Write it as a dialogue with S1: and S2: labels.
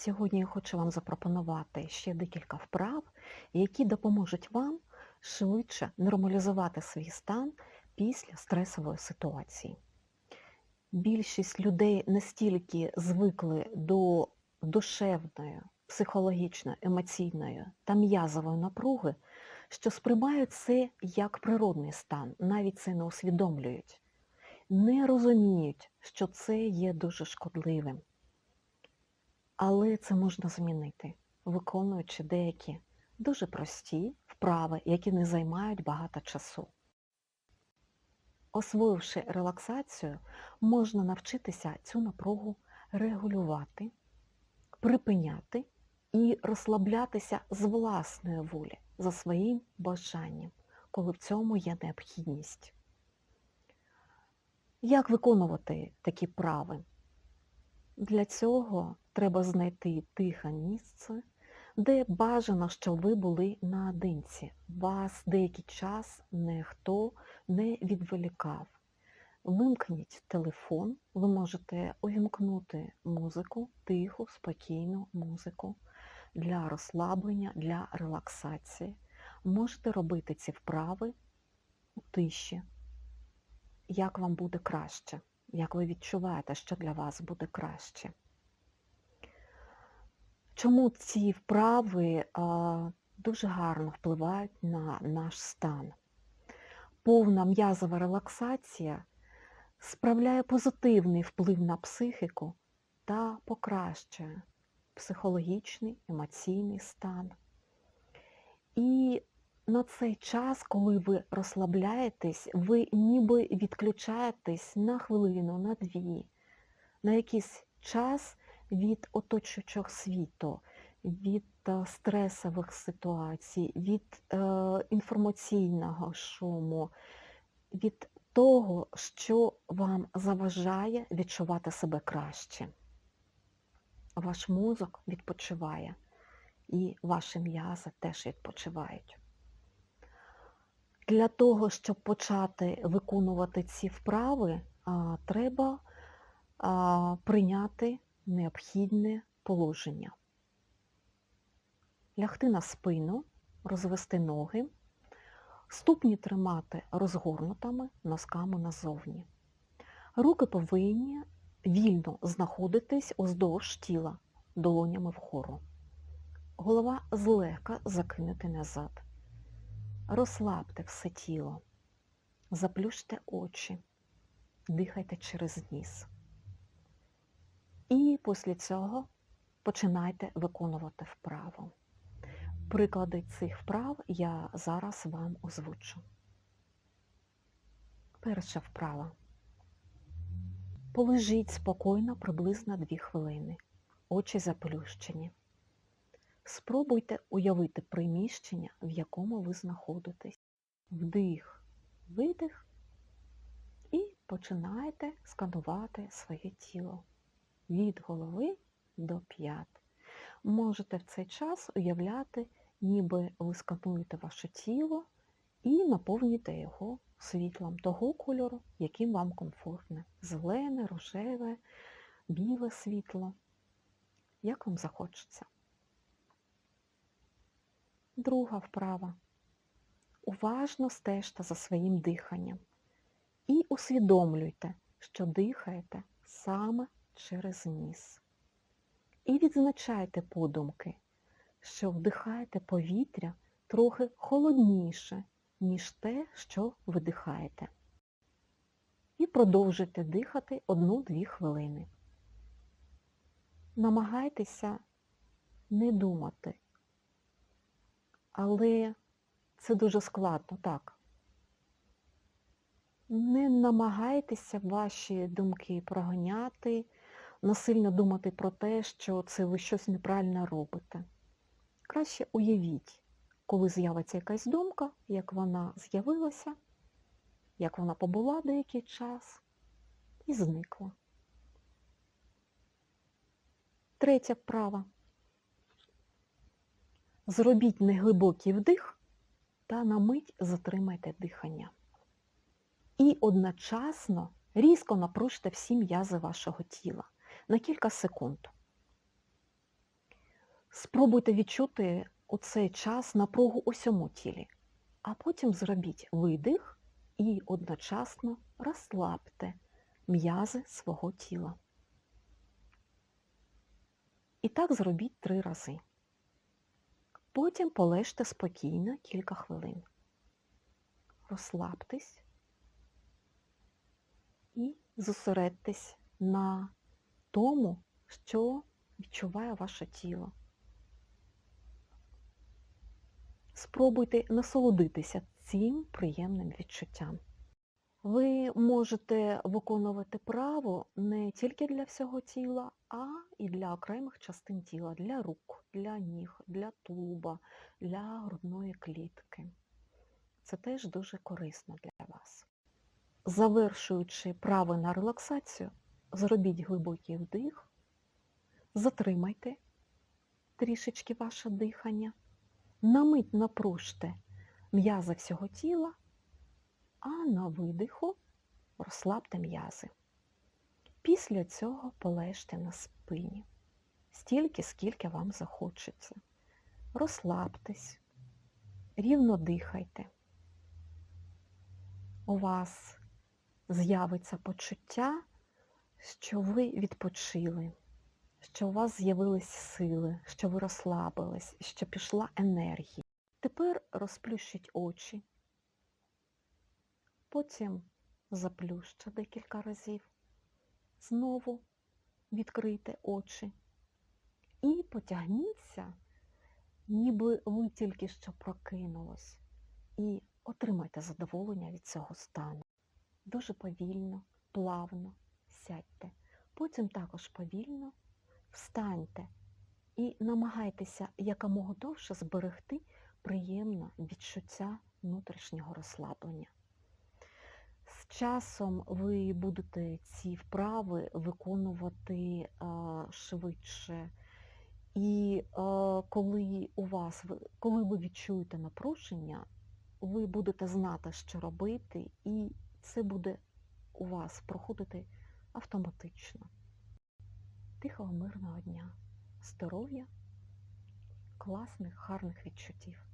S1: Сьогодні я хочу вам запропонувати ще декілька вправ, які допоможуть вам швидше нормалізувати свій стан після стресової ситуації. Більшість людей настільки звикли до душевної, психологічної, емоційної та м'язової напруги, що сприймають це як природний стан, навіть це не усвідомлюють, не розуміють, що це є дуже шкодливим. Але це можна змінити, виконуючи деякі дуже прості вправи, які не займають багато часу. Освоївши релаксацію, можна навчитися цю напругу регулювати, припиняти і розслаблятися з власної волі, за своїм бажанням, коли в цьому є необхідність. Як виконувати такі вправи? Для цього треба знайти тихе місце, де бажано, щоб ви були наодинці. Вас деякий час ніхто не відволікав. Вимкніть телефон, ви можете увімкнути музику, тиху, спокійну музику для розслаблення, для релаксації. Можете робити ці вправи у тиші, як вам буде краще, як ви відчуваєте, що для вас буде краще. Чому ці вправи дуже гарно впливають на наш стан? Повна м'язова релаксація справляє позитивний вплив на психіку та покращує психологічний, емоційний стан. І на цей час, коли ви розслабляєтесь, ви ніби відключаєтесь на хвилину, на дві, на якийсь час від оточуючого світу, від е, стресових ситуацій, від е, інформаційного шуму, від того, що вам заважає відчувати себе краще. Ваш мозок відпочиває і ваші м'язи теж відпочивають. Для того, щоб почати виконувати ці вправи, треба прийняти необхідне положення. Лягти на спину, розвести ноги, ступні тримати розгорнутими носками назовні. Руки повинні вільно знаходитись уздовж тіла, долонями вгору. Голова злегка закинути назад. Розслабте все тіло, заплющте очі, дихайте через ніс. І після цього починайте виконувати вправу. Приклади цих вправ я зараз вам озвучу. Перша вправа. Полежіть спокійно приблизно 2 хвилини. Очі заплющені. Спробуйте уявити приміщення, в якому ви знаходитесь. Вдих, видих і починаєте сканувати своє тіло від голови до п'ят. Можете в цей час уявляти, ніби ви скануєте ваше тіло і наповнюєте його світлом того кольору, яким вам комфортне. Зелене, рожеве, біле світло. Як вам захочеться. Друга вправа. Уважно стежте за своїм диханням і усвідомлюйте, що дихаєте саме через ніс. І відзначайте подумки, що вдихаєте повітря трохи холодніше, ніж те, що видихаєте. І продовжуйте дихати 1-2 хвилини. Намагайтеся не думати, але це дуже складно, так. Не намагайтеся ваші думки проганяти, насильно думати про те, що це ви щось неправильно робите. Краще уявіть, коли з'явиться якась думка, як вона з'явилася, як вона побула деякий час і зникла. Третя вправа. Зробіть неглибокий вдих та на мить затримайте дихання. І одночасно різко напружте всі м'язи вашого тіла на кілька секунд. Спробуйте відчути у цей час напругу у всьому тілі, а потім зробіть видих і одночасно розслабте м'язи свого тіла. І так зробіть три рази. Потім полежте спокійно кілька хвилин. Розслабтесь і зосередьтесь на тому, що відчуває ваше тіло. Спробуйте насолодитися цим приємним відчуттям. Ви можете виконувати право не тільки для всього тіла, а і для окремих частин тіла, для рук, для ніг, для тулуба, для грудної клітки. Це теж дуже корисно для вас. Завершуючи право на релаксацію, зробіть глибокий вдих, затримайте трішечки ваше дихання, на мить напружте м'язи всього тіла, а на видиху розслабте м'язи. Після цього полежте на спині, стільки, скільки вам захочеться. Розслабтесь, рівно дихайте. У вас з'явиться почуття, що ви відпочили, що у вас з'явились сили, що ви розслабились, що пішла енергія. Тепер розплющіть очі, потім заплющте декілька разів, знову відкрийте очі і потягніться, ніби ви тільки що прокинулись, і отримайте задоволення від цього стану. Дуже повільно, плавно сядьте. Потім також повільно встаньте і намагайтеся якомога довше зберегти приємне відчуття внутрішнього розслаблення. Часом ви будете ці вправи виконувати швидше. І коли у вас, коли ви відчуєте напруження, ви будете знати, що робити, і це буде у вас проходити автоматично. Тихого мирного дня, здоров'я, класних, гарних відчуттів.